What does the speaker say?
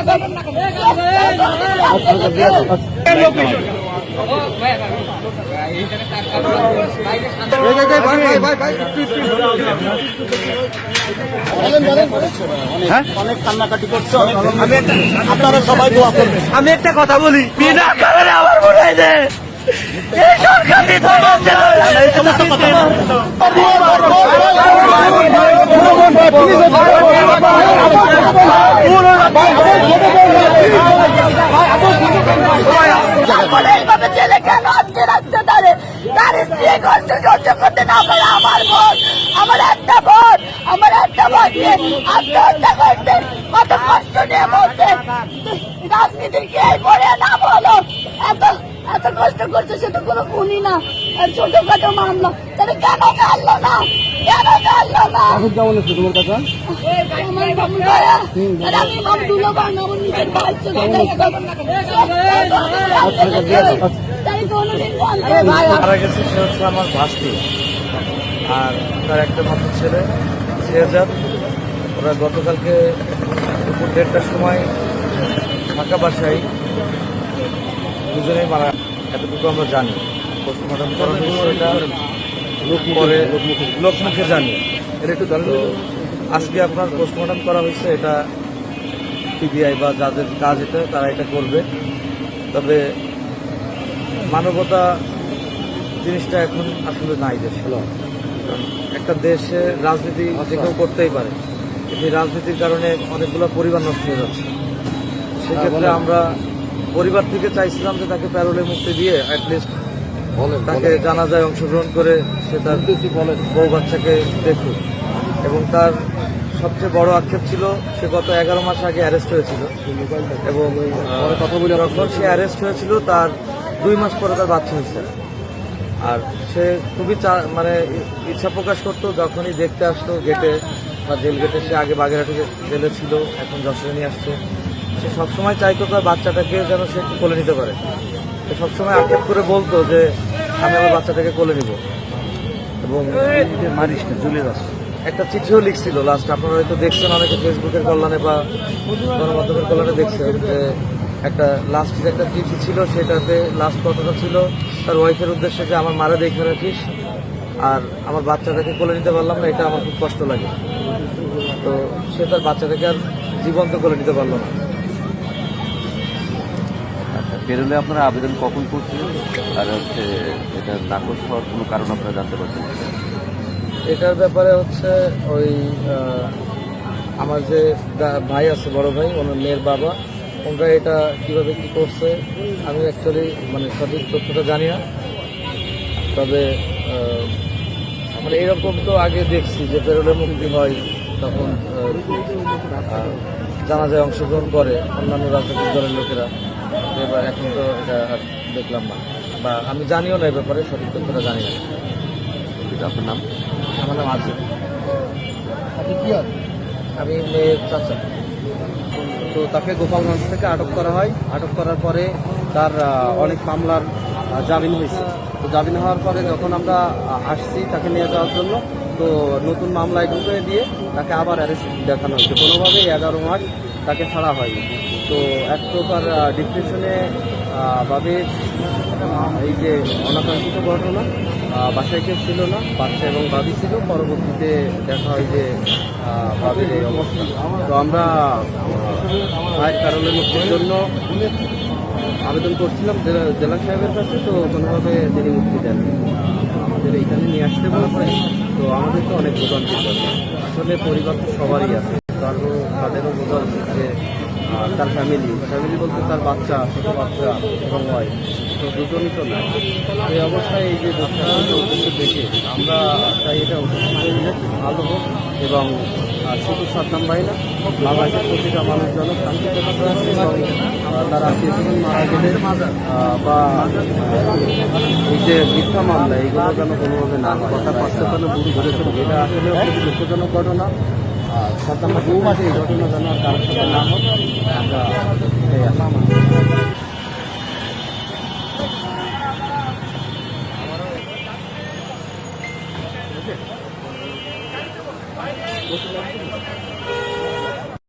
করবেন আমি একটা কথা বলি। আমার মনে হয় সমস্ত কথা তারপরে এইভাবে জেলে আটকে রাখছে তারে। তার স্ত্রী কষ্ট সহ্য করতে না পারে আমার বোন, আমার একটা বোন, আমার একটা বোনকে আত্মহত্যা করছে। কত কষ্ট নিয়ে বলছে। রাজনীতির কে পড়ে না বলো। এত এত কষ্ট করছে, সে তো কোনো খুনি না। ছোটখাটো মামলা। তাহলে কেন জানলো না? কেন জানলো না কেমন আছে তোমার কাছে মারা গেছে, সে হচ্ছে আমার ভাস্তি। আর তার একটা মাত্র ছেলে শেহজাদ ওরা গতকালকে দুপুর দেড়টার সময় ফাঁকা বাসায় দুজনেই মারা এতটুকু আমরা জানি। পোস্টমর্টম করার বিষয়টা পরে লোকমুখে জানি। এটা একটু জানলো আজকে আপনার পোস্টমর্টম করা হয়েছে এটা পিবিআই বা যাদের কাজ এটা তারা এটা করবে। তবে মানবতা জিনিসটা এখন আসলে নাই দেশে। কারণ একটা দেশে রাজনীতি যে কেউ করতেই পারে। কিন্তু রাজনীতির কারণে অনেকগুলো পরিবার নষ্ট হয়ে যাচ্ছে। সেক্ষেত্রে আমরা পরিবার থেকে চাইছিলাম যে তাকে প্যারোলে মুক্তি দিয়ে অ্যাটলিস্ট তাকে জানাজায় অংশগ্রহণ করে সে তার বউ বাচ্চাকে দেখুক। এবং তার সবচেয়ে বড় আক্ষেপ ছিল সে গত এগারো মাস আগে অ্যারেস্ট হয়েছিল। এবং কথা বলে যখন সে অ্যারেস্ট হয়েছিল তার দুই মাস পরে তার বাচ্চা হয়েছে। আর সে খুবই চা- মানে ইচ্ছা প্রকাশ করতো যখনই দেখতে আসতো গেটে বা জেল গেটে সে আগে বাগেরহাটে জেলে ছিল এখন যশোরে নিয়ে আসছে। সে সবসময় চাইতো তার বাচ্চাটাকে যেন সে একটু কোলে নিতে পারে। সবসময় আক্ষেপ করে বলতো যে, আমি আমার বাচ্চাটাকে কোলে নিব। এবং মারিস না ঝুলে যাস একটা চিঠিও লিখছিল লাস্ট আপনারা হয়তো দেখছেন অনেকে ফেসবুকের কল্যাণে বা গণমাধ্যমের কল্যাণে দেখছেন যে, একটা লাস্ট যে একটা চিঠি ছিল, সেটাতে লাস্ট কথাটা ছিল, তার ওয়াইফের উদ্দেশ্যে যে আমার মারা দেখে রাখিস, আর আমার বাচ্চাটাকে কোলে নিতে পারলাম না, এটা আমার খুব কষ্ট লাগে। তো সে তার বাচ্চাটাকে আর জীবন্ত কোলে নিতে পারল না। বেরোলে আপনারা আবেদন কখন করছেন? আর হচ্ছে এটা নাকচ হওয়ার কোনো কারণ আপনারা জানতে পারছেন এটার ব্যাপারে হচ্ছে ওই আমার যে ভাই আছে, বড় ভাই, ওনার মেয়ের বাবা, ওনারা এটা কীভাবে কি করছে, আমি অ্যাকচুয়ালি মানে সঠিক তথ্যটা জানি না। তবে মানে এরকম তো আগে দেখছি যে পেরোলে মুক্তি হয়, তখন জানাজায় অংশগ্রহণ করে অন্যান্য রাজনৈতিক দলের লোকেরা। এবার এখন তো এটা দেখলাম না। বা আমি জানিও না এই ব্যাপারে সঠিক তথ্যটা জানি না। আপনার নাম? আমার নাম আছে আমি মেয়ের চাচা। তো তাকে গোপালগঞ্জ থেকে আটক করা হয়। আটক করার পরে তার অনেক মামলার জামিন হয়েছে। তো জামিন হওয়ার পরে যখন আমরা আসছি তাকে নিয়ে যাওয়ার জন্য তো নতুন মামলায় ঢুকে দিয়ে তাকে আবার অ্যারেস্ট দেখানো হয়েছে। কোনোভাবেই এগারো মাস তাকে ছাড়া হয়নি তো এক প্রকার ডিপ্রেশনে ভাবে এই যে অনাকাঙ্ক্ষিত ঘটনা বাসায় কেউ ছিল না, বাচ্চা এবং বাবি ছিল, পরবর্তীতে দেখা হয় যে বাবির এই অবস্থা। তো আমরা ভাইয়ের কারণে মুক্তির জন্য আবেদন করছিলাম জেলা জেলা সাহেবের কাছে, তো কোনোভাবে তিনি মুক্তি দেন আমাদের এইখানে নিয়ে আসতে বলেছে তো আমাদের তো অনেক চলে আসলে পরিবার তো সবারই আছে কারণ তাদেরও বোঝা উচিত যে তার ফ্যামিলি ফ্যামিলি বলতে তার বাচ্চা, ছোট বাচ্চা এবং ওয়াইফ। তো দুজনই তো নাই। এই অবস্থায় এই যে দোষটা দেখে আমরা তাই এটা উদ্দেশ্য ভালো হোক এবং শুধু সাদ্দাম ভাই না, বাংলাদেশের প্রতিটা মানুষ যেন শান্তিতে তার আত্মীয় মারা গেলে বা এই যে মিথ্যা মামলা এইগুলো যেন কোনোভাবে না কথা পাঁচশো কেন বুড়ি ধরেছিল এটা আসলে দুঃখজনক ঘটনা। সাদ্দাম ভাই বহু মাসে এই ঘটনা যেন আর কারোর সাথে না হোক আমরা আশা করি।